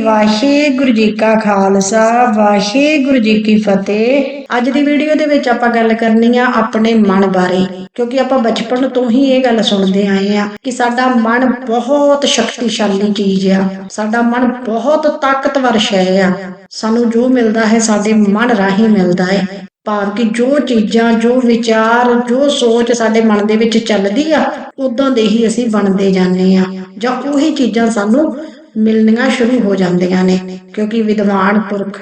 ਵਾਹਿਗੁਰੂ ਜੀ ਕਾ ਖਾਲਸਾ, ਵਾਹਿਗੁਰੂ ਜੀ ਕੀ ਫਤਿਹ। ਅੱਜ ਦੀ ਵੀਡੀਓ ਦੇ ਵਿੱਚ ਆਪਾਂ ਗੱਲ ਕਰਨੀ ਆ ਆਪਣੇ ਮਨ ਬਾਰੇ, ਕਿਉਂਕਿ ਆਪਾਂ ਬਚਪਨ ਤੋਂ ਹੀ ਇਹ ਗੱਲ ਸੁਣਦੇ ਆਏ ਆ ਕਿ ਸਾਡਾ ਮਨ ਬਹੁਤ ਸ਼ਕਤੀਸ਼ਾਲੀ ਚੀਜ਼ ਆ, ਸਾਡਾ ਮਨ ਬਹੁਤ ਤਾਕਤਵਰ ਸ਼ੈ ਆ। ਸਾਨੂੰ ਜੋ ਮਿਲਦਾ ਹੈ, ਸਾਡੇ ਮਨ ਰਾਹੀਂ ਮਿਲਦਾ ਹੈ। ਭਾਵ ਕਿ ਜੋ ਚੀਜ਼ਾਂ, ਜੋ ਵਿਚਾਰ, ਜੋ ਸੋਚ ਸਾਡੇ ਮਨ ਦੇ ਵਿੱਚ ਚੱਲਦੀ ਆ ਉਦਾਂ ਦੇ ਹੀ ਅਸੀਂ ਬਣਦੇ ਜਾਂਦੇ ਆ, ਜਾਂ ਉਹੀ ਚੀਜ਼ਾਂ ਸਾਨੂੰ ਮਿਲਣੀਆਂ ਸ਼ੁਰੂ ਹੋ ਜਾਂਦੀਆਂ ਨੇ, ਕਿਉਂਕਿ ਵਿਦਵਾਨ ਪੁਰਖ,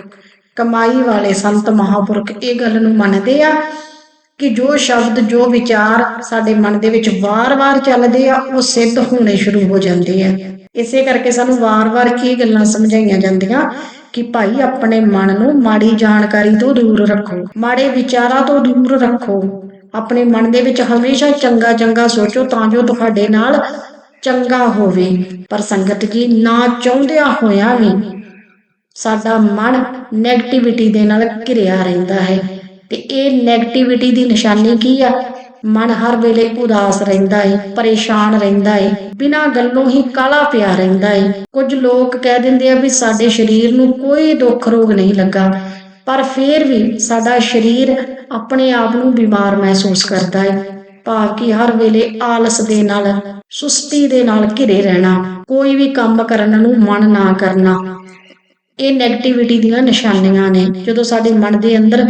ਕਮਾਈ ਵਾਲੇ ਸੰਤ ਮਹਾਪੁਰਖ ਇਹ ਗੱਲ ਨੂੰ ਮੰਨਦੇ ਆ ਕਿ ਜੋ ਸ਼ਬਦ, ਜੋ ਵਿਚਾਰ ਸਾਡੇ ਮਨ ਦੇ ਵਿੱਚ ਵਾਰ-ਵਾਰ ਚੱਲਦੇ ਆ, ਉਹ ਸਿੱਧ ਹੋਣੇ ਸ਼ੁਰੂ ਹੋ ਜਾਂਦੇ ਆ। ਇਸੇ ਕਰਕੇ ਸਾਨੂੰ ਵਾਰ-ਵਾਰ ਇਹ ਗੱਲਾਂ ਸਮਝਾਈਆਂ ਜਾਂਦੀਆਂ ਕਿ ਭਾਈ ਆਪਣੇ ਮਨ ਨੂੰ ਮਾੜੀ ਜਾਣਕਾਰੀ ਤੋਂ ਦੂਰ ਰੱਖੋ, ਮਾੜੇ ਵਿਚਾਰਾਂ ਤੋਂ ਦੂਰ ਰੱਖੋ। ਆਪਣੇ ਮਨ ਦੇ ਵਿੱਚ ਹਮੇਸ਼ਾ ਚੰਗਾ ਚੰਗਾ ਸੋਚੋ, ਤਾਂ ਜੋ ਤੁਹਾਡੇ ਨਾਲ ਚੰਗਾ ਹੋਵੇ, ਪਰ ਸੰਗਤ ਜੀ ਨਾ ਚਾਹੁੰਦਿਆਂ ਹੋਇਆਂ ਵੀ ਸਾਡਾ ਮਨ 네ਗੇਟਿਵਿਟੀ ਦੇ ਨਾਲ ਘਿਰਿਆ ਰਹਿੰਦਾ ਹੈ। ਤੇ ਇਹ 네ਗੇਟਿਵਿਟੀ ਦੀ ਨਿਸ਼ਾਨੀ ਕੀ ਆ? ਮਨ ਹਰ ਵੇਲੇ ਉਦਾਸ ਰਹਿੰਦਾ ਹੈ ਪਰੇਸ਼ਾਨ ਰਹਿੰਦਾ ਹੈ ਬਿਨਾਂ ਗੱਲੋਂ ਹੀ ਕਾਲਾ ਪਿਆ ਰਹਿੰਦਾ ਹੈ ਕੁਝ ਲੋਕ ਕਹਿ ਦਿੰਦੇ ਆ ਵੀ ਸਾਡੇ ਸਰੀਰ ਨੂੰ ਕੋਈ ਦੁੱਖ ਰੋਗ ਨਹੀਂ ਲੱਗਾ, ਪਰ ਫੇਰ ਵੀ ਸਾਡਾ ਸਰੀਰ ਆਪਣੇ ਆਪ ਨੂੰ ਬਿਮਾਰ ਮਹਿਸੂਸ ਕਰਦਾ ਹੈ ਭਾਵ ਕਿ ਹਰ ਵੇਲੇ ਆਲਸ ਦੇ ਨਾਲ, ਸੁਸਤੀ ਦੇ ਨਾਲ ਘਿਰੇ ਰਹਿਣਾ, ਕੋਈ ਵੀ ਕੰਮ ਕਰਨ ਨੂੰ ਮਨ ਨਾ ਕਰਨਾ। ਇਹ 네ਗੇਟਿਵਿਟੀ ਦੀਆਂ ਨਿਸ਼ਾਨੀਆਂ ਨੇ। ਜਦੋਂ ਸਾਡੇ ਮਨ ਦੇ ਅੰਦਰ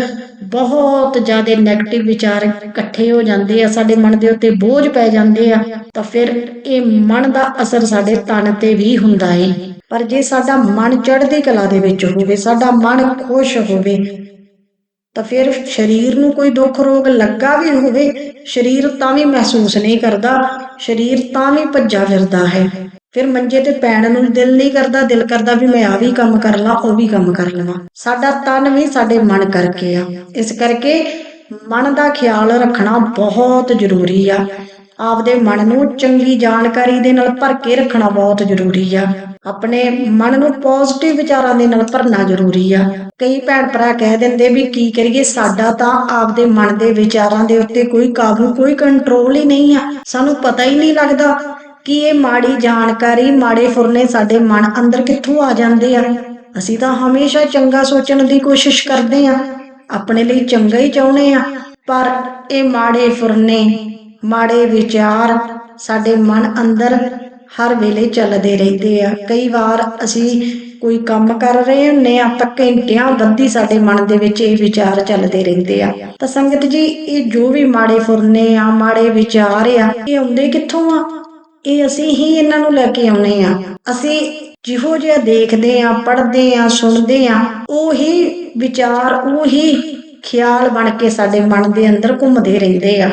ਬਹੁਤ ਜ਼ਿਆਦਾ 네ਗੇਟਿਵ ਵਿਚਾਰ ਇਕੱਠੇ ਹੋ ਜਾਂਦੇ ਆ, ਸਾਡੇ ਮਨ ਦੇ ਉੱਤੇ ਬੋਝ ਪੈ ਜਾਂਦੇ ਆ, ਤਾਂ ਫਿਰ ਇਹ ਮਨ ਦਾ ਅਸਰ ਸਾਡੇ ਤਨ ਤੇ ਵੀ ਹੁੰਦਾ ਏ। ਪਰ ਜੇ ਸਾਡਾ ਮਨ ਚੜ੍ਹਦੀ ਕਲਾ ਦੇ ਵਿੱਚ ਹੋਵੇ, ਸਾਡਾ ਮਨ ਖੁਸ਼ ਹੋਵੇ ਤਾਂ ਫਿਰ ਸਰੀਰ ਨੂੰ ਕੋਈ ਦੁੱਖ ਰੋਗ ਲੱਗਾ ਵੀ ਹੋਵੇ, ਸਰੀਰ ਤਾਂ ਵੀ ਮਹਿਸੂਸ ਨਹੀਂ ਕਰਦਾ, ਸਰੀਰ ਤਾਂ ਵੀ ਭੱਜਾ ਫਿਰਦਾ ਹੈ। ਫਿਰ ਮੰਜੇ ਤੇ ਪੈਣ ਨੂੰ ਦਿਲ ਨਹੀਂ ਕਰਦਾ, ਦਿਲ ਕਰਦਾ ਵੀ ਮੈਂ ਆ ਵੀ ਕੰਮ ਕਰ ਲਾਂ, ਉਹ ਵੀ ਕੰਮ ਕਰ ਲਵਾਂ। ਸਾਡਾ ਤਨ ਵੀ ਸਾਡੇ ਮਨ ਕਰਕੇ ਆ। ਇਸ ਕਰਕੇ ਮਨ ਦਾ ਖਿਆਲ ਰੱਖਣਾ ਬਹੁਤ ਜ਼ਰੂਰੀ ਆ। ਆਪਦੇ ਮਨ ਨੂੰ ਚੰਗੀ ਜਾਣਕਾਰੀ ਦੇ ਨਾਲ ਭਰ ਕੇ ਰੱਖਣਾ ਬਹੁਤ ਜ਼ਰੂਰੀ ਆ। ਆਪਣੇ ਮਨ ਨੂੰ ਪੋਜ਼ਿਟਿਵ ਵਿਚਾਰਾਂ ਦੇ ਨਾਲ ਭਰਨਾ ਜ਼ਰੂਰੀ ਆ। ਕਈ ਭੈਣ ਭਰਾ ਕਹਿ ਦਿੰਦੇ ਵੀ ਕੀ ਕਰੀਏ, ਸਾਡਾ ਤਾਂ ਆਪਦੇ ਮਨ ਦੇ ਵਿਚਾਰਾਂ ਦੇ ਉੱਤੇ ਕੋਈ ਕਾਬੂ, ਕੋਈ ਕੰਟਰੋਲ ਹੀ ਨਹੀਂ ਆ। ਸਾਨੂੰ ਪਤਾ ਹੀ ਨਹੀਂ ਲੱਗਦਾ ਕਿ ਇਹ ਮਾੜੀ ਜਾਣਕਾਰੀ, ਮਾੜੇ ਫੁਰਨੇ ਸਾਡੇ ਮਨ ਅੰਦਰ ਕਿੱਥੋਂ ਆ ਜਾਂਦੇ ਆ। ਅਸੀਂ ਤਾਂ ਹਮੇਸ਼ਾ ਚੰਗਾ ਸੋਚਣ ਦੀ ਕੋਸ਼ਿਸ਼ ਕਰਦੇ ਆ। ਆਪਣੇ ਲਈ ਚੰਗਾ ਹੀ ਚਾਹੁੰਦੇ ਆ। ਪਰ ਇਹ ਮਾੜੇ ਫੁਰਨੇ ਮਾੜੇ ਵਿਚਾਰ ਸਾਡੇ ਮਨ ਅੰਦਰ ਹਰ ਵੇਲੇ ਚੱਲਦੇ ਰਹਿੰਦੇ ਆ। ਕਈ ਵਾਰ ਅਸੀਂ ਕੋਈ ਕੰਮ ਕਰ ਰਹੇ ਹੁੰਨੇ ਆ ਤਾਂ ਘੰਟਿਆਂ ਬੱਧੀ ਸਾਡੇ ਮਨ ਦੇ ਵਿੱਚ ਇਹ ਵਿਚਾਰ ਚੱਲਦੇ ਰਹਿੰਦੇ ਆ। ਤਾਂ ਸੰਗਤ ਜੀ, ਇਹ ਜੋ ਵੀ ਮਾੜੇ ਫੁਰਨੇ ਆ, ਮਾੜੇ ਵਿਚਾਰ ਆ, ਇਹ ਆਉਂਦੇ ਕਿੱਥੋਂ ਆ? ਇਹ ਅਸੀਂ ਹੀ ਇਹਨਾਂ ਨੂੰ ਲੈ ਕੇ ਆਉਨੇ ਆ। ਅਸੀਂ ਜਿਹੋ ਜਿਹਾ ਦੇਖਦੇ ਆ, ਪੜ੍ਹਦੇ ਆ, ਸੁਣਦੇ ਆ, ਉਹੀ ਵਿਚਾਰ, ਉਹੀ ਖਿਆਲ ਬਣ ਕੇ ਸਾਡੇ ਮਨ ਦੇ ਅੰਦਰ ਘੁੰਮਦੇ ਰਹਿੰਦੇ ਆ।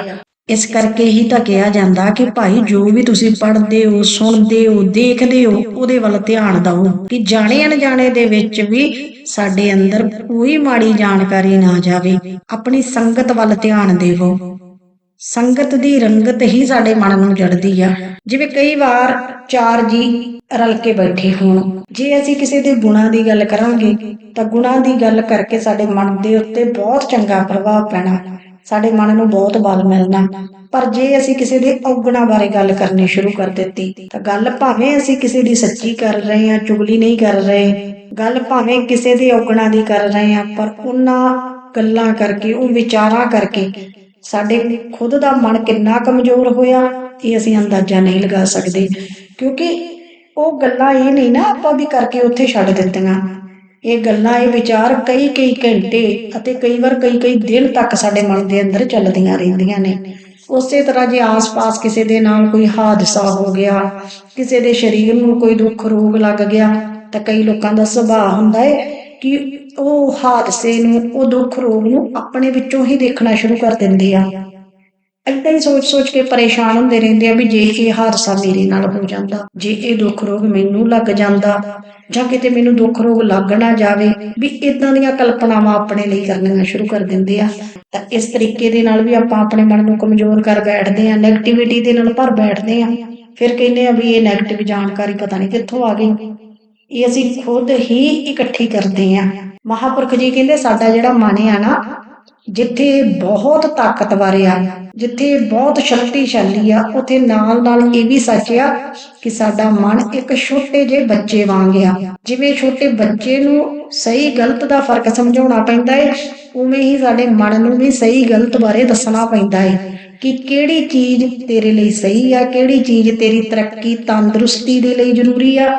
ਇਸ ਕਰਕੇ ਹੀ ਤਾਂ ਕਿਹਾ ਜਾਂਦਾ ਕਿ ਭਾਈ ਜੋ ਵੀ ਤੁਸੀਂ ਪੜ੍ਹਦੇ ਹੋ, ਸੁਣਦੇ ਹੋ, ਦੇਖਦੇ ਹੋ, ਉਹਦੇ ਵੱਲ ਧਿਆਨ ਦਿਓ ਕਿ ਜਾਣੇ ਅਣਜਾਣੇ ਦੇ ਵਿੱਚ ਵੀ ਸਾਡੇ ਅੰਦਰ ਕੋਈ ਮਾੜੀ ਜਾਣਕਾਰੀ ਨਾ ਜਾਵੇ। ਆਪਣੀ ਸੰਗਤ ਵੱਲ ਧਿਆਨ ਦੇਵੋ। ਸੰਗਤ ਦੀ ਰੰਗਤ ਹੀ ਸਾਡੇ ਮਨ ਨੂੰ ਜੜਦੀ ਆ। ਜਿਵੇਂ ਕਈ ਵਾਰ ਚਾਰ ਜੀ ਰਲ ਕੇ ਬੈਠੇ ਹੋਣ। ਜੇ ਅਸੀਂ ਕਿਸੇ ਦੇ ਗੁਣਾਂ ਦੀ ਗੱਲ ਕਰਾਂਗੇ ਤਾਂ ਗੁਣਾਂ ਦੀ ਗੱਲ ਕਰਕੇ ਸਾਡੇ ਮਨ ਦੇ ਉੱਤੇ ਬਹੁਤ ਚੰਗਾ ਪ੍ਰਭਾਵ ਪੈਣਾ। ਸਾਡੇ ਮਨ ਨੂੰ ਬਹੁਤ ਬਲ ਮਿਲਣਾ। ਪਰ ਜੇ ਅਸੀਂ ਕਿਸੇ ਦੇ ਔਗਣਾਂ ਬਾਰੇ ਗੱਲ ਕਰਨੀ ਸ਼ੁਰੂ ਕਰ ਦਿੱਤੀ, ਤਾਂ ਗੱਲ ਭਾਵੇਂ ਅਸੀਂ ਕਿਸੇ ਦੀ ਸੱਚੀ ਕਰ ਰਹੇ ਹਾਂ, ਚੁਗਲੀ ਨਹੀਂ ਕਰ ਰਹੇ। ਗੱਲ ਭਾਵੇਂ ਕਿਸੇ ਦੇ ਔਗਣਾਂ ਦੀ ਕਰ ਰਹੇ ਹਾਂ, ਪਰ ਉਹਨਾਂ ਗੱਲਾਂ ਕਰਕੇ, ਉਹ ਵਿਚਾਰਾਂ ਕਰਕੇ ਸਾਡੇ ਖੁਦ ਦਾ ਮਨ ਕਿੰਨਾ ਕਮਜ਼ੋਰ ਹੋਇਆ, ਇਹ ਅਸੀਂ ਅੰਦਾਜ਼ਾ ਨਹੀਂ ਲਗਾ ਸਕਦੇ। ਕਿਉਂਕਿ ਉਹ ਗੱਲਾਂ ਇਹ ਨਹੀਂ ਨਾ ਆਪਾਂ ਵੀ ਕਰਕੇ ਉੱਥੇ ਛੱਡ ਦਿੱਤੀਆਂ। ਇਹ ਗੱਲਾਂ, ਇਹ ਵਿਚਾਰ ਕਈ ਕਈ ਘੰਟੇ ਅਤੇ ਕਈ ਵਾਰ ਕਈ ਕਈ ਦਿਨ ਤੱਕ ਸਾਡੇ ਮਨ ਦੇ ਅੰਦਰ ਚੱਲਦੀਆਂ ਰਹਿੰਦੀਆਂ ਨੇ। ਉਸੇ ਤਰ੍ਹਾਂ ਜੇ ਆਸ-ਪਾਸ ਕਿਸੇ ਦੇ ਨਾਲ ਕੋਈ ਹਾਦਸਾ ਹੋ ਗਿਆ, ਕਿਸੇ ਦੇ ਸਰੀਰ ਨੂੰ ਕੋਈ ਦੁੱਖ, ਰੋਗ ਲੱਗ ਗਿਆ, ਤਾਂ ਕਈ ਲੋਕਾਂ ਦਾ ਸੁਭਾਅ ਹੁੰਦਾ ਹੈ ਕਿ ਉਹ ਹਾਦਸੇ ਨੂੰ, ਉਹ ਦੁੱਖ, ਰੋਗ ਨੂੰ ਆਪਣੇ ਵਿੱਚੋਂ ਹੀ ਦੇਖਣਾ ਸ਼ੁਰੂ ਕਰ ਦਿੰਦੇ ਆ। ਏਦਾਂ ਹੀ ਸੋਚ-ਸੋਚ ਕੇ ਪਰੇਸ਼ਾਨ ਹੁੰਦੇ ਰਹਿੰਦੇ ਆ ਵੀ ਜੇ ਇਹ ਹਾਦਸਾ ਮੇਰੇ ਨਾਲ ਹੋ ਜਾਂਦਾ, ਜੇ ਇਹ ਦੁੱਖ ਰੋਗ ਮੈਨੂੰ ਲੱਗ ਜਾਂਦਾ ਜਾਂ ਕਿਤੇ ਮੈਨੂੰ ਦੁੱਖ ਰੋਗ ਲੱਗ ਨਾ ਜਾਵੇ, ਵੀ ਇਦਾਂ ਦੀਆਂ ਕਲਪਨਾਵਾਂ ਆਪਣੇ ਲਈ ਕਰਨੀਆਂ ਸ਼ੁਰੂ ਕਰ ਦਿੰਦੇ ਆ। ਤਾਂ ਇਸ ਤਰੀਕੇ ਦੇ ਨਾਲ ਵੀ ਆਪਾਂ ਆਪਣੇ ਮਨ ਨੂੰ ਕਮਜ਼ੋਰ ਕਰ ਬੈਠਦੇ ਆ 네ਗੇਟਿਵਿਟੀ ਦੇ ਨਾਲ ਭਰ ਬੈਠਦੇ ਆ। ਫਿਰ ਕਹਿੰਦੇ ਆ ਵੀ ਇਹ 네ਗੇਟਿਵ ਜਾਣਕਾਰੀ ਪਤਾ ਨਹੀਂ ਕਿੱਥੋਂ ਆ ਗਈ। ਇਹ ਅਸੀਂ ਖੁਦ ਹੀ ਇਕੱਠੀ ਕਰਦੇ ਆ। ਮਹਾਪੁਰਖ ਜੀ ਕਹਿੰਦੇ, ਸਾਡਾ ਜਿਹੜਾ ਮਨ ਆ ਨਾ ਜਿੱਥੇ ਬਹੁਤ ਤਾਕਤਵਰ ਆ, ਜਿੱਥੇ ਬਹੁਤ ਸ਼ਕਤੀਸ਼ਾਲੀ ਆ, ਉਥੇ ਨਾਲ ਨਾਲ ਇਹ ਵੀ ਸੱਚ ਆ ਕਿ ਸਾਡਾ ਮਨ ਇੱਕ ਛੋਟੇ ਜਿਹੇ ਬੱਚੇ ਵਾਂਗ ਆ। ਜਿਵੇਂ ਛੋਟੇ ਬੱਚੇ ਨੂੰ ਸਹੀ ਗਲਤ ਦਾ ਫ਼ਰਕ ਸਮਝਾਉਣਾ ਪੈਂਦਾ ਹੈ ਉਵੇਂ ਹੀ ਸਾਡੇ ਮਨ ਨੂੰ ਵੀ ਸਹੀ ਗਲਤ ਬਾਰੇ ਦੱਸਣਾ ਪੈਂਦਾ ਹੈ ਕਿ ਕਿਹੜੀ ਚੀਜ਼ ਤੇਰੇ ਲਈ ਸਹੀ ਆ, ਕਿਹੜੀ ਚੀਜ਼ ਤੇਰੀ ਤਰੱਕੀ ਤੰਦਰੁਸਤੀ ਦੇ ਲਈ ਜ਼ਰੂਰੀ ਆ,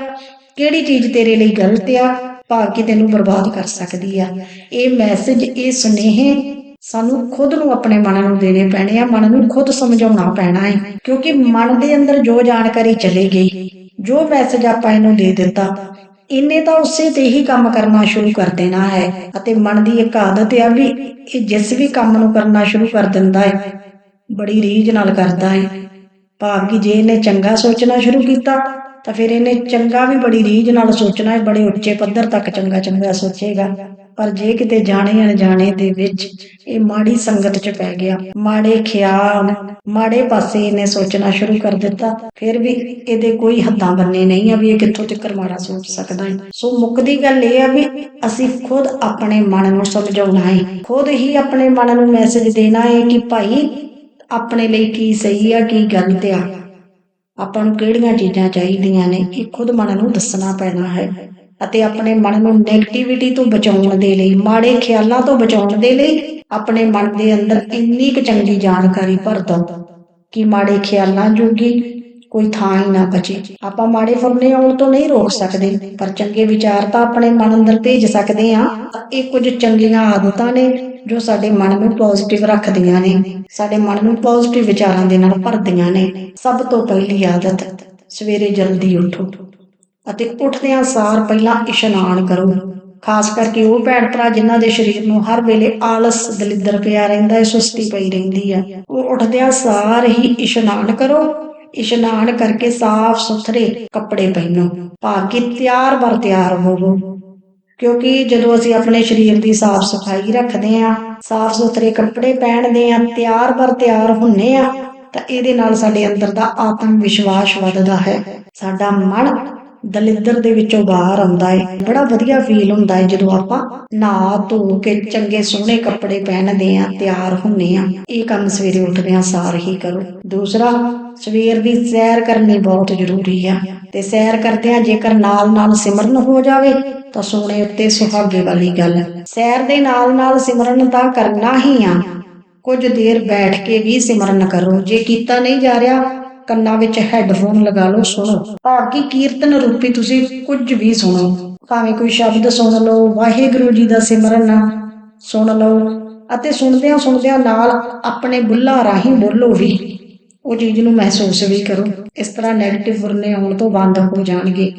ਕਿਹੜੀ ਚੀਜ਼ ਤੇਰੇ ਲਈ ਗਲਤ ਆ ਭਾਵ ਕਿ ਤੈਨੂੰ ਬਰਬਾਦ ਕਰ ਸਕਦੀ ਆ। ਇਹ ਮੈਸੇਜ ਇਹ ਸੁਨੇਹੇ ਸਾਨੂੰ ਖੁਦ ਨੂੰ ਆਪਣੇ ਮਨ ਨੂੰ ਦੇਣੇ ਪੈਣੇ ਆ। ਮਨ ਨੂੰ ਖੁਦ ਸਮਝਾਉਣਾ ਪੈਣਾ ਹੈ ਕਿਉਂਕਿ ਮਨ ਦੇ ਅੰਦਰ ਜੋ ਜਾਣਕਾਰੀ ਚਲੇ ਗਈ, ਜੋ ਮੈਸੇਜ ਆਪਾਂ ਇਹਨੂੰ ਦੇ ਦਿੱਤਾ, ਇਹਨੇ ਤਾਂ ਉਸੇ ਤੇ ਹੀ ਕੰਮ ਕਰਨਾ ਸ਼ੁਰੂ ਕਰ ਦੇਣਾ ਹੈ। ਅਤੇ ਮਨ ਦੀ ਇੱਕ ਆਦਤ ਆ ਵੀ ਇਹ ਜਿਸ ਵੀ ਕੰਮ ਨੂੰ ਕਰਨਾ ਸ਼ੁਰੂ ਕਰ ਦਿੰਦਾ ਹੈ ਬੜੀ ਰੀਝ ਨਾਲ ਕਰਦਾ ਹੈ ਭਾਵ ਕਿ ਜੇ ਇਹਨੇ ਚੰਗਾ ਸੋਚਣਾ ਸ਼ੁਰੂ ਕੀਤਾ ਤਾਂ ਫਿਰ ਇਹਨੇ ਚੰਗਾ ਵੀ ਬੜੀ ਰੀਝ ਨਾਲ ਸੋਚਣਾ ਹੈ, ਬੜੇ ਉੱਚੇ ਪੱਧਰ ਤੱਕ ਚੰਗਾ ਚੰਗਾ ਸੋਚੇਗਾ। ਪਰ ਜੇ ਕਿਤੇ ਜਾਣੇ ਅਣਜਾਣੇ ਦੇ ਵਿੱਚ ਇਹ ਮਾੜੀ ਸੰਗਤ 'ਚ ਪੈ ਗਿਆ, ਮਾੜੇ ਖਿਆਲ, ਮਾੜੇ ਪਾਸੇ ਇਹਨੇ ਸੋਚਣਾ ਸ਼ੁਰੂ ਕਰ ਦਿੱਤਾ, ਫਿਰ ਵੀ ਇਹਦੇ ਕੋਈ ਹੱਦਾਂ ਬੰਨੇ ਨਹੀਂ ਆ ਵੀ ਇਹ ਕਿੱਥੋਂ ਤੱਕ ਮਾੜਾ ਸੋਚ ਸਕਦਾ ਹੈ। ਸੋ ਮੁੱਕਦੀ ਗੱਲ ਇਹ ਆ ਵੀ ਅਸੀਂ ਖੁਦ ਆਪਣੇ ਮਨ ਨੂੰ ਸਮਝਾਉਣਾ ਹੈ। ਖੁਦ ਹੀ ਆਪਣੇ ਮਨ ਨੂੰ ਮੈਸੇਜ ਦੇਣਾ ਹੈ ਕਿ ਭਾਈ ਆਪਣੇ ਲਈ ਕੀ ਸਹੀ ਆ, ਕੀ ਗਲਤ ਆ। ਆਪਾਂ ਨੂੰ ਕਿਹੜੀਆਂ ਚੀਜ਼ਾਂ ਚਾਹੀਦੀਆਂ ਨੇ, ਇਹ ਖੁਦ ਮਨ ਨੂੰ ਦੱਸਣਾ ਪੈਣਾ ਹੈ। ਅਤੇ ਆਪਣੇ ਮਨ ਨੂੰ 네ਗੇਟਿਵਿਟੀ ਤੋਂ ਬਚਾਉਣ ਦੇ ਲਈ, ਮਾੜੇ ਖਿਆਲਾਂ ਤੋਂ ਬਚਾਉਣ ਦੇ ਲਈ ਆਪਣੇ ਮਨ ਦੇ ਅੰਦਰ ਇੰਨੀ ਕੁ ਚੰਗੀ ਜਾਣਕਾਰੀ ਭਰ ਦੋ ਕਿ ਮਾੜੇ ਖਿਆਲਾਂ ਜੋਗੀ ਕੋਈ ਥਾਂ ਹੀ ਨਾ ਬਚੇ। ਆਪਾਂ ਮਾੜੇ ਫੁਰਨੇ ਆਉਣ ਤੋਂ ਨਹੀਂ ਰੋਕ ਸਕਦੇ, ਪਰ ਚੰਗੇ ਵਿਚਾਰ ਤਾਂ ਆਪਣੇ ਮਨ ਅੰਦਰ ਭੇਜ ਸਕਦੇ ਆ ਇਹ ਕੁਝ ਚੰਗੀਆਂ ਆਦਤਾਂ ਨੇ ਜੋ ਸਾਡੇ ਮਨ ਨੂੰ ਪੋਜ਼ਿਟਿਵ ਰੱਖਦੀਆਂ ਨੇ। ਸਾਡੇ ਮਨ ਨੂੰ ਪੋਜ਼ਿਟਿਵ ਵਿਚਾਰਾਂ ਦੇ ਨਾਲ ਭਰਦੀਆਂ ਨੇ। ਸਭ ਤੋਂ ਪਹਿਲੀ ਆਦਤ, ਸਵੇਰੇ ਜਲਦੀ ਉੱਠੋ। ਅਤੇ ਉੱਠਦਿਆਂ ਸਾਰ ਪਹਿਲਾਂ ਇਸ਼ਨਾਨ ਕਰੋ। ਖਾਸ ਕਰਕੇ ਉਹ ਭੈਣ ਭਰਾ ਜਿਨ੍ਹਾਂ ਦੇ ਸਰੀਰ ਨੂੰ ਹਰ ਵੇਲੇ ਆਲਸ, ਦਲਿੱਦਰ ਪਿਆ ਰਹਿੰਦਾ ਹੈ, ਸੁਸਤੀ ਪਈ ਰਹਿੰਦੀ ਆ ਉਹ ਉੱਠਦਿਆਂ ਸਾਰ ਹੀ ਇਸ਼ਨਾਨ ਕਰੋ। ਇਸ਼ਨਾਨ ਕਰਕੇ ਸਾਫ਼ ਸੁਥਰੇ ਕੱਪੜੇ ਪਹਿਨੋ। ਭਾਵ ਤਿਆਰ ਬਰ ਤਿਆਰ ਹੋਵੋ। ਕਿਉਂਕਿ ਜਦੋਂ ਅਸੀਂ ਆਪਣੇ ਸਰੀਰ ਦੀ ਸਾਫ਼ ਸਫ਼ਾਈ ਰੱਖਦੇ ਆ ਸਾਫ਼ ਸੁਥਰੇ ਕੱਪੜੇ ਪਹਿਨਦੇ ਆ ਤਿਆਰ ਬਰ ਤਿਆਰ ਹੁੰਨੇ ਆ ਤਾਂ ਇਹਦੇ ਨਾਲ ਸਾਡੇ ਅੰਦਰ ਦਾ ਆਤਮ ਵਿਸ਼ਵਾਸ ਵੱਧਦਾ ਹੈ। ਸਾਡਾ ਮਨ ਦਲਿੱਦਰ ਦੇ ਵਿੱਚੋਂ ਬਾਹਰ ਆਉਂਦਾ ਹੈ ਬੜਾ ਵਧੀਆ ਫੀਲ ਹੁੰਦਾ ਹੈ ਜਦੋਂ ਆਪਾਂ ਨਹਾ ਧੋ ਕੇ ਚੰਗੇ ਸੋਹਣੇ ਕੱਪੜੇ ਪਹਿਨਦੇ ਆ, ਤਿਆਰ ਹੁੰਨੇ ਆ। ਇਹ ਕੰਮ ਸਵੇਰੇ ਉੱਠਦਿਆਂ ਸਾਰ ਹੀ ਕਰੋ। ਦੂਸਰਾ, ਸਵੇਰ ਦੀ ਸੈਰ ਕਰਨੀ ਬਹੁਤ ਜ਼ਰੂਰੀ ਆ। ਤੇ ਸੈਰ ਕਰਦਿਆਂ ਜੇਕਰ ਨਾਲ ਨਾਲ ਸਿਮਰਨ ਹੋ ਜਾਵੇ, ਤਾਂ ਸੋਨੇ ਉੱਤੇ ਸੁਹਾਗੇ ਵਾਲੀ ਗੱਲ। ਸੈਰ ਦੇ ਨਾਲ ਨਾਲ ਸਿਮਰਨ ਤਾਂ ਕਰਨਾ ਹੀ ਆ। ਕੁਝ ਦੇਰ ਬੈਠ ਕੇ ਵੀ ਸਿਮਰਨ ਕਰੋ। ਜੇ ਕੀਤਾ ਨਹੀਂ ਜਾ ਰਿਹਾ ਕੰਨਾਂ ਵਿੱਚ ਹੈੱਡਫੋਨ ਲਗਾ ਲਓ, ਸੁਣੋ। ਭਾਵ ਕਿ ਕੀਰਤਨ ਰੂਪੀ ਤੁਸੀਂ ਕੁਝ ਵੀ ਸੁਣੋ। ਭਾਵੇਂ ਕੋਈ ਸ਼ਬਦ ਸੁਣ ਲਓ, ਵਾਹਿਗੁਰੂ ਜੀ ਦਾ ਸਿਮਰਨ ਸੁਣ ਲਓ। ਅਤੇ ਸੁਣਦਿਆਂ ਸੁਣਦਿਆਂ ਨਾਲ ਆਪਣੇ ਬੁੱਲਾਂ ਰਾਹੀਂ ਬੋਲੋ ਵੀ। ਉਹ ਚੀਜ਼ ਨੂੰ ਮਹਿਸੂਸ ਵੀ ਕਰੋ। ਇਸ ਤਰ੍ਹਾਂ 네ਗੇਟਿਵ ਵਰਨੇ ਆਉਣ ਤੋਂ ਬੰਦ ਹੋ ਜਾਣਗੇ।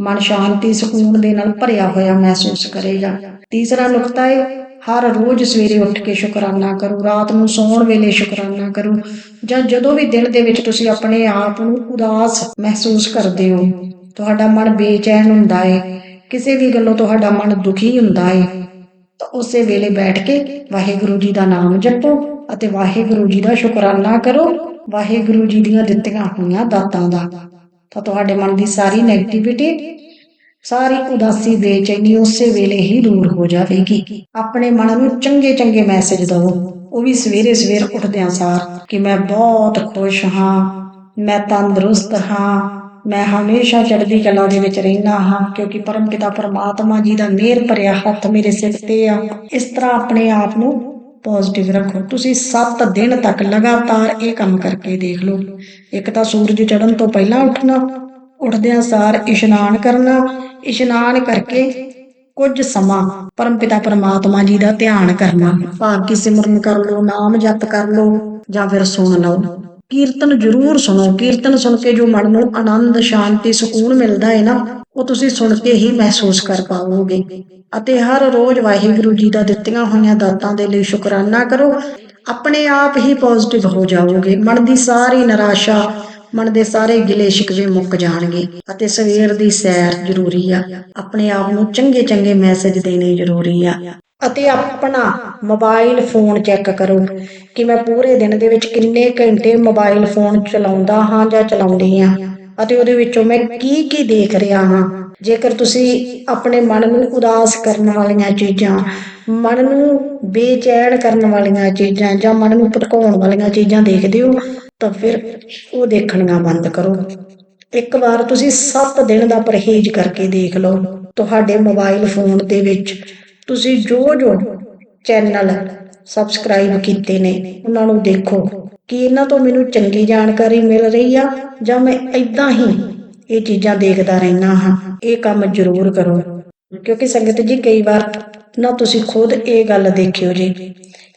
ਮਨ ਸ਼ਾਂਤੀ, ਸਕੂਨ ਦੇ ਨਾਲ ਭਰਿਆ ਹੋਇਆ ਮਹਿਸੂਸ ਕਰੇਗਾ। ਤੀਸਰਾ ਨੁਕਤਾ ਹੈ ਹਰ ਰੋਜ਼ ਸਵੇਰੇ ਉੱਠ ਕੇ ਸ਼ੁਕਰਾਨਾ ਕਰੋ। ਰਾਤ ਨੂੰ ਸੌਣ ਵੇਲੇ ਸ਼ੁਕਰਾਨਾ ਕਰੋ। ਜਾਂ ਜਦੋਂ ਵੀ ਦਿਨ ਦੇ ਵਿੱਚ ਤੁਸੀਂ ਆਪਣੇ ਆਪ ਨੂੰ ਉਦਾਸ ਮਹਿਸੂਸ ਕਰਦੇ ਹੋ, ਤੁਹਾਡਾ ਮਨ ਬੇਚੈਨ ਹੁੰਦਾ ਹੈ ਕਿਸੇ ਵੀ ਗੱਲੋਂ ਤੁਹਾਡਾ ਮਨ ਦੁਖੀ ਹੁੰਦਾ ਹੈ ਤਾਂ ਉਸੇ ਵੇਲੇ ਬੈਠ ਕੇ ਵਾਹਿਗੁਰੂ ਜੀ ਦਾ ਨਾਮ ਜਪੋ ਅਤੇ ਵਾਹਿਗੁਰੂ ਜੀ ਦਾ ਸ਼ੁਕਰਾਨਾ ਕਰੋ। ਵਾਹਿਗੁਰੂ ਜੀ ਦੀਆਂ ਦਿੱਤੀਆਂ ਹੋਈਆਂ ਦਾਤਾਂ ਦਾ। ਤਾਂ ਤੁਹਾਡੇ ਮਨ ਦੀ ਸਾਰੀ 네ਗੇਟਿਵਿਟੀ ਸਾਰੀ ਉਦਾਸੀ ਬੇਚੈਨੀ ਉਸੇ ਵੇਲੇ ਹੀ ਦੂਰ ਹੋ ਜਾਵੇਗੀ। ਆਪਣੇ ਮਨ ਨੂੰ ਚੰਗੇ ਚੰਗੇ ਮੈਸੇਜ ਦਿਓ ਉਹ ਵੀ ਸਵੇਰੇ ਸਵੇਰ ਉੱਠਦਿਆਂ ਸਾਰ ਕਿ ਮੈਂ ਬਹੁਤ ਖੁਸ਼ ਹਾਂ, ਮੈਂ ਤੰਦਰੁਸਤ ਹਾਂ, ਮੈਂ ਹਮੇਸ਼ਾ ਚੜ੍ਹਦੀ ਕਲਾ ਦੇ ਵਿੱਚ ਰਹਿਣਾ ਹਾਂ, ਕਿਉਂਕਿ ਪਰਮ ਪਿਤਾ ਪਰਮਾਤਮਾ ਜੀ ਦਾ ਮਿਹਰ ਭਰਿਆ ਹੱਥ ਮੇਰੇ ਸਿਰ ਤੇ ਆ। ਇਸ ਤਰ੍ਹਾਂ ਆਪਣੇ ਆਪ ਨੂੰ ਪੋਜ਼ਿਟਿਵ ਰੱਖੋ। ਤੁਸੀਂ 7 ਦਿਨ ਤੱਕ ਲਗਾਤਾਰ ਇਹ ਕੰਮ ਕਰਕੇ ਦੇਖ ਲਓ। ਇੱਕ ਤਾਂ ਸੂਰਜ ਚੜ੍ਹਨ ਤੋਂ ਪਹਿਲਾਂ ਉੱਠਣਾ, ਉੱਠਦਿਆਂ ਸਾਰ ਇਸ਼ਨਾਨ ਕਰਨਾ, ਇਸ਼ਨਾਨ ਕਰਕੇ ਕੁਝ ਸਮਾਂ ਪਰਮਪਿਤਾ ਪਰਮਾਤਮਾ ਜੀ ਦਾ ਧਿਆਨ ਕਰਨਾ। ਭਾਵ ਕਿ ਸਿਮਰਨ ਕਰ ਲਓ, ਨਾਮ ਜਪ ਕਰ ਲਓ, ਜਾਂ ਫਿਰ ਸੁਣ ਲਓ। ਕੀਰਤਨ ਜ਼ਰੂਰ ਸੁਣੋ। ਕੀਰਤਨ ਸੁਣ ਕੇ ਜੋ ਮਨ ਨੂੰ ਆਨੰਦ, ਸ਼ਾਂਤੀ, ਸਕੂਨ ਮਿਲਦਾ ਹੈ ਨਾ, ਉਹ ਤੁਸੀਂ ਸੁਣ ਕੇ ਹੀ ਮਹਿਸੂਸ ਕਰ ਪਾਓਗੇ ਅਤੇ ਹਰ ਰੋਜ਼ ਵਾਹਿਗੁਰੂ ਜੀ ਦਾ ਦਿੱਤੀਆਂ ਹੋਈਆਂ ਦਾਤਾਂ ਦੇ ਲਈ ਸ਼ੁਕਰਾਨਾ ਕਰੋ। ਆਪਣੇ ਆਪ ਹੀ ਪੋਜ਼ਿਟਿਵ ਹੋ ਜਾਓਗੇ। ਮਨ ਦੀ ਸਾਰੀ ਨਿਰਾਸ਼ਾ, ਮਨ ਦੇ ਸਾਰੇ ਗਿਲੇ ਸ਼ਿਕਵੇ ਮੁੱਕ ਜਾਣਗੇ ਅਤੇ ਸਵੇਰ ਦੀ ਸੈਰ ਜ਼ਰੂਰੀ ਆ। ਆਪਣੇ ਆਪ ਨੂੰ ਚੰਗੇ ਚੰਗੇ ਮੈਸੇਜ ਦੇਣੇ ਜ਼ਰੂਰੀ ਆ। ਅਤੇ ਆਪਣਾ ਮੋਬਾਈਲ ਫੋਨ ਚੈੱਕ ਕਰੋ ਕਿ ਮੈਂ ਪੂਰੇ ਦਿਨ ਦੇ ਵਿੱਚ ਕਿੰਨੇ ਘੰਟੇ ਮੋਬਾਈਲ ਫੋਨ ਚਲਾਉਂਦਾ ਹਾਂ ਜਾਂ ਚਲਾਉਂਦੀ ਹਾਂ। ਅਤੇ ਉਹਦੇ ਵਿੱਚੋਂ ਮੈਂ ਕੀ ਕੀ ਦੇਖ ਰਿਹਾ ਹਾਂ। ਜੇਕਰ ਤੁਸੀਂ ਆਪਣੇ ਮਨ ਨੂੰ ਉਦਾਸ ਕਰਨ ਵਾਲੀਆਂ ਚੀਜ਼ਾਂ, ਮਨ ਨੂੰ ਬੇਚੈਨ ਕਰਨ ਵਾਲੀਆਂ ਚੀਜ਼ਾਂ ਜਾਂ ਮਨ ਨੂੰ ਭਟਕਾਉਣ ਵਾਲੀਆਂ ਚੀਜ਼ਾਂ ਦੇਖਦੇ ਹੋ, ਤਾਂ ਫਿਰ ਉਹ ਦੇਖਣੀਆਂ ਬੰਦ ਕਰੋ। ਇੱਕ ਵਾਰ ਤੁਸੀਂ 7 ਦਿਨ ਦਾ ਪਰਹੇਜ਼ ਕਰਕੇ ਦੇਖ ਲਓ। ਤੁਹਾਡੇ ਮੋਬਾਈਲ ਫੋਨ ਦੇ ਵਿੱਚ ਤੁਸੀਂ ਜੋ ਜੋ ਚੈਨਲ ਸਬਸਕ੍ਰਾਈਬ ਕੀਤੇ ਨੇ, ਉਹਨਾਂ ਨੂੰ ਦੇਖੋ। ਕਿ ਇਹਨਾਂ ਤੋਂ ਮੈਨੂੰ ਚੰਗੀ ਜਾਣਕਾਰੀ ਮਿਲ ਰਹੀ ਆ ਜਾਂ ਮੈਂ ਇਦਾਂ ਹੀ ਇਹ ਚੀਜ਼ਾਂ ਦੇਖਦਾ ਰਹਿਣਾ ਹਾਂ, ਇਹ ਕੰਮ ਜ਼ਰੂਰ ਕਰੋ। ਕਿਉਂਕਿ ਸੰਗਤ ਜੀ, ਕਈ ਵਾਰ ਨਾ ਤੁਸੀਂ ਖੁਦ ਇਹ ਗੱਲ ਦੇਖਿਓ ਜੀ।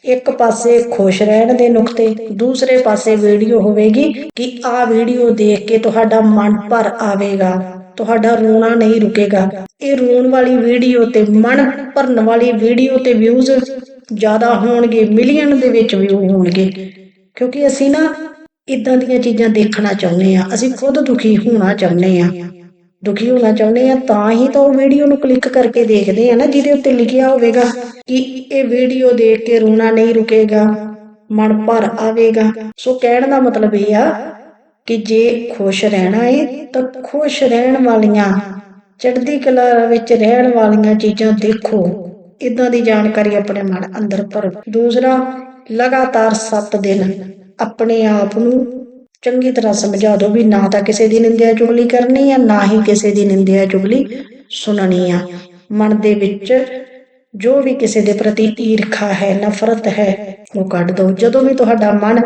ਇੱਕ ਪਾਸੇ ਖੁਸ਼ ਰਹਿਣ ਦੇ ਨੁਕਤੇ, ਦੂਸਰੇ ਪਾਸੇ ਵੀਡੀਓ ਹੋਵੇਗੀ ਕਿ ਆਹ ਵੀਡੀਓ ਦੇਖ ਕੇ ਤੁਹਾਡਾ ਮਨ ਭਰ ਆਵੇਗਾ, ਤੁਹਾਡਾ ਰੋਣਾ ਨਹੀਂ ਰੁਕੇਗਾ। ਇਹ ਰੋਣ ਵਾਲੀ ਵੀਡੀਓ ਤੇ ਮਨ ਭਰਨ ਵਾਲੀ ਵੀਡੀਓ ਤੇ ਵਿਊਜ਼ ਜ਼ਿਆਦਾ ਹੋਣਗੇ ਮਿਲੀਅਨ ਦੇ ਵਿੱਚ ਵਿਊ ਹੋਣਗੇ। ਕਿਉਂਕਿ ਅਸੀਂ ਨਾ ਇਦਾਂ ਦੀਆਂ ਚੀਜ਼ਾਂ ਦੇਖਣਾ ਚਾਹੁੰਦੇ ਆ ਅਸੀਂ ਖੁਦ ਦੁਖੀ ਹੋਣਾ ਚਾਹੁੰਦੇ ਆ ਦੁਖੀ ਹੋਣਾ ਚਾਹੁੰਦੇ ਆ ਤਾਂ ਹੀ ਤਾਂ ਉਹ ਵੀਡੀਓ ਨੂੰ ਕਲਿੱਕ ਕਰਕੇ ਦੇਖਦੇ ਆ ਨਾ, ਜਿਹਦੇ ਉੱਤੇ ਲਿਖਿਆ ਹੋਵੇਗਾ ਕਿ ਇਹ ਵੀਡੀਓ ਦੇਖ ਕੇ ਰੋਣਾ ਨਹੀਂ ਰੁਕੇਗਾ, ਮਨ ਭਰ ਆਵੇਗਾ। ਸੋ ਕਹਿਣ ਦਾ ਮਤਲਬ ਇਹ ਆ ਕਿ ਜੇ ਖੁਸ਼ ਰਹਿਣਾ ਏ, ਤਾਂ ਖੁਸ਼ ਰਹਿਣ ਵਾਲੀਆਂ, ਚੜ੍ਹਦੀ ਕਲਾ ਵਿੱਚ ਰਹਿਣ ਵਾਲੀਆਂ ਚੀਜ਼ਾਂ ਦੇਖੋ। ਇਦਾਂ ਦੀ ਜਾਣਕਾਰੀ ਆਪਣੇ ਮਨ ਅੰਦਰ ਭਰੋ। ਦੂਸਰਾ ਲਗਾਤਾਰ 7 ਦਿਨ ਆਪਣੇ ਆਪ ਨੂੰ ਚੰਗੀ ਤਰ੍ਹਾਂ ਸਮਝਾ ਦਿਓ ਵੀ ਨਾ ਤਾਂ ਕਿਸੇ ਦੀ ਨਿੰਦਿਆ ਚੁਗਲੀ ਕਰਨੀ ਆ, ਨਾ ਹੀ ਕਿਸੇ ਦੀ ਨਿੰਦਿਆ ਚੁਗਲੀ ਸੁਣਨੀ ਆ। ਮਨ ਦੇ ਵਿੱਚ ਜੋ ਵੀ ਕਿਸੇ ਦੇ ਪ੍ਰਤੀ ਈਰਖਾ ਹੈ, ਨਫ਼ਰਤ ਹੈ, ਉਹ ਕੱਢ ਦਿਓ ਜਦੋਂ ਵੀ ਤੁਹਾਡਾ ਮਨ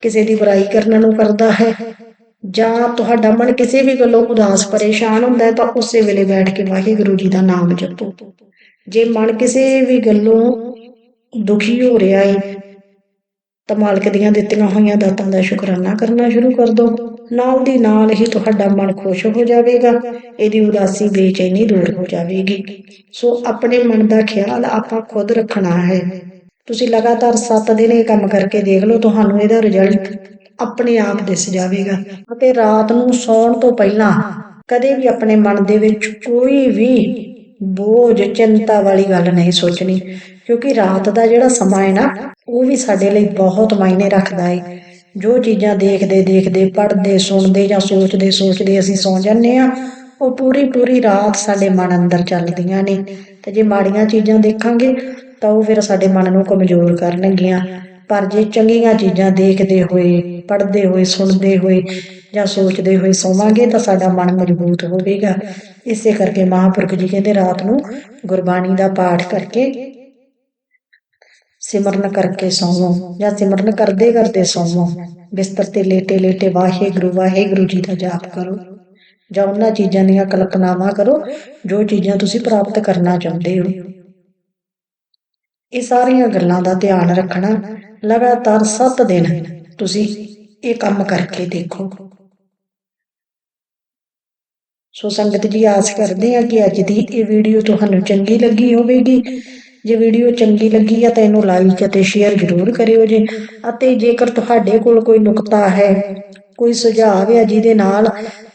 ਕਿਸੇ ਦੀ ਬੁਰਾਈ ਕਰਨ ਨੂੰ ਕਰਦਾ ਹੈ ਜਾਂ ਤੁਹਾਡਾ ਮਨ ਕਿਸੇ ਵੀ ਗੱਲੋਂ ਉਦਾਸ, ਪਰੇਸ਼ਾਨ ਹੁੰਦਾ ਹੈ, ਤਾਂ ਉਸੇ ਵੇਲੇ ਬੈਠ ਕੇ ਵਾਹਿਗੁਰੂ ਜੀ ਦਾ ਨਾਮ ਜਪੋ। ਜੇ ਮਨ ਕਿਸੇ ਵੀ ਗੱਲੋਂ ਦੁਖੀ ਹੋ ਰਿਹਾ ਹੈ ਤਾਂ ਮਾਲਕ ਦੀਆਂ ਦਿੱਤੀਆਂ ਹੋਈਆਂ ਦਾਤਾਂ ਦਾ ਸ਼ੁਕਰਾਨਾ ਕਰਨਾ ਸ਼ੁਰੂ ਕਰ ਦਿਓ ਨਾਲ ਦੀ ਨਾਲ ਹੀ ਤੁਹਾਡਾ ਮਨ ਖੁਸ਼ ਹੋ ਜਾਵੇਗਾ। ਇਹਦੀ ਉਦਾਸੀ ਬੇਚੈਨੀ ਦੂਰ ਹੋ ਜਾਵੇਗੀ। ਸੋ ਆਪਣੇ ਮਨ ਦਾ ਖਿਆਲ ਆਪਾਂ ਖੁਦ ਰੱਖਣਾ ਹੈ। ਤੁਸੀਂ ਲਗਾਤਾਰ 7 ਦਿਨ ਇਹ ਕੰਮ ਕਰਕੇ ਦੇਖ ਲਓ, ਤੁਹਾਨੂੰ ਇਹਦਾ ਰਿਜ਼ਲਟ ਆਪਣੇ ਆਪ ਦਿਸ ਜਾਵੇਗਾ। ਅਤੇ ਰਾਤ ਨੂੰ ਸੌਣ ਤੋਂ ਪਹਿਲਾਂ ਕਦੇ ਵੀ ਆਪਣੇ ਮਨ ਦੇ ਵਿੱਚ ਕੋਈ ਵੀ ਬੋਝ, ਚਿੰਤਾ ਵਾਲੀ ਗੱਲ ਨਹੀਂ ਸੋਚਣੀ। ਕਿਉਂਕਿ ਰਾਤ ਦਾ ਜਿਹੜਾ ਸਮਾਂ ਹੈ ਨਾ, ਉਹ ਵੀ ਸਾਡੇ ਲਈ ਬਹੁਤ ਮਾਇਨੇ ਰੱਖਦਾ ਹੈ ਜੋ ਚੀਜ਼ਾਂ ਦੇਖਦੇ ਦੇਖਦੇ, ਪੜ੍ਹਦੇ, ਸੁਣਦੇ ਜਾਂ ਸੋਚਦੇ ਸੋਚਦੇ ਅਸੀਂ ਸੌਂ ਜਾਂਦੇ ਆ ਉਹ ਪੂਰੀ ਪੂਰੀ ਰਾਤ ਸਾਡੇ ਮਨ ਅੰਦਰ ਚੱਲਦੀਆਂ ਨੇ। ਤੇ ਜੇ ਮਾੜੀਆਂ ਚੀਜ਼ਾਂ ਦੇਖਾਂਗੇ, ਤਾਂ ਉਹ ਫਿਰ ਸਾਡੇ ਮਨ ਨੂੰ ਕਮਜ਼ੋਰ ਕਰਨਗੀਆਂ। ਪਰ ਜੇ ਚੰਗੀਆਂ ਚੀਜ਼ਾਂ ਦੇਖਦੇ ਹੋਏ, ਪੜ੍ਹਦੇ ਹੋਏ, ਸੁਣਦੇ ਹੋਏ ਜਾਂ ਸੋਚਦੇ ਹੋਏ ਸੋਵਾਂਗੇ, ਤਾਂ ਸਾਡਾ ਮਨ ਮਜ਼ਬੂਤ ਹੋਵੇਗਾ। ਇਸੇ ਕਰਕੇ ਮਹਾਂਪੁਰਖ ਜੀ ਕਹਿੰਦੇ ਰਾਤ ਨੂੰ ਗੁਰਬਾਣੀ ਦਾ ਪਾਠ ਕਰਕੇ ਸਿਮਰਨ ਕਰਕੇ ਸੌਵੋ, ਜਾਂ ਸਿਮਰਨ ਕਰਦੇ ਕਰਦੇ ਸੌਵੋ। ਬਿਸਤਰ ਤੇ ਲੇਟੇ ਲੇਟੇ ਵਾਹਿਗੁਰੂ ਵਾਹਿਗੁਰੂ ਜੀ ਦਾ ਜਾਪ ਕਰੋ। ਜਾਂ ਉਹਨਾਂ ਚੀਜ਼ਾਂ ਦੀਆਂ ਕਲਪਨਾਵਾਂ ਕਰੋ, ਜੋ ਚੀਜ਼ਾਂ ਤੁਸੀਂ ਪ੍ਰਾਪਤ ਕਰਨਾ ਚਾਹੁੰਦੇ ਹੋ। ਇਹ ਸਾਰੀਆਂ ਗੱਲਾਂ ਦਾ ਧਿਆਨ ਰੱਖਣਾ, ਲਗਾਤਾਰ 7 ਦਿਨ ਤੁਸੀਂ ਇਹ ਕੰਮ ਕਰਕੇ ਦੇਖੋ। ਸੋ ਸੰਗਤ ਜੀ, ਆਸ ਕਰਦੇ ਆ ਕਿ ਅੱਜ ਦੀ ਇਹ ਵੀਡੀਓ ਤੁਹਾਨੂੰ ਚੰਗੀ ਲੱਗੀ ਹੋਵੇਗੀ। ਜੇ ਵੀਡੀਓ ਚੰਗੀ ਲੱਗੀ ਆ ਤਾਂ ਇਹਨੂੰ ਲਾਈਕ ਅਤੇ ਸ਼ੇਅਰ ਜ਼ਰੂਰ ਕਰਿਓ ਜੀ। ਅਤੇ ਜੇਕਰ ਤੁਹਾਡੇ ਕੋਲ ਕੋਈ ਨੁਕਤਾ ਹੈ, ਕੋਈ ਸੁਝਾਅ ਹੈ ਜਿਹਦੇ ਨਾਲ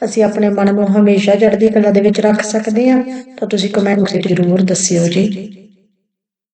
ਅਸੀਂ ਆਪਣੇ ਮਨ ਨੂੰ ਹਮੇਸ਼ਾ ਚੜ੍ਹਦੀ ਕਲਾ ਦੇ ਵਿੱਚ ਰੱਖ ਸਕਦੇ ਹਾਂ, ਤਾਂ ਤੁਸੀਂ ਕਮੈਂਟ ਵਿੱਚ ਜ਼ਰੂਰ ਦੱਸਿਓ ਜੀ।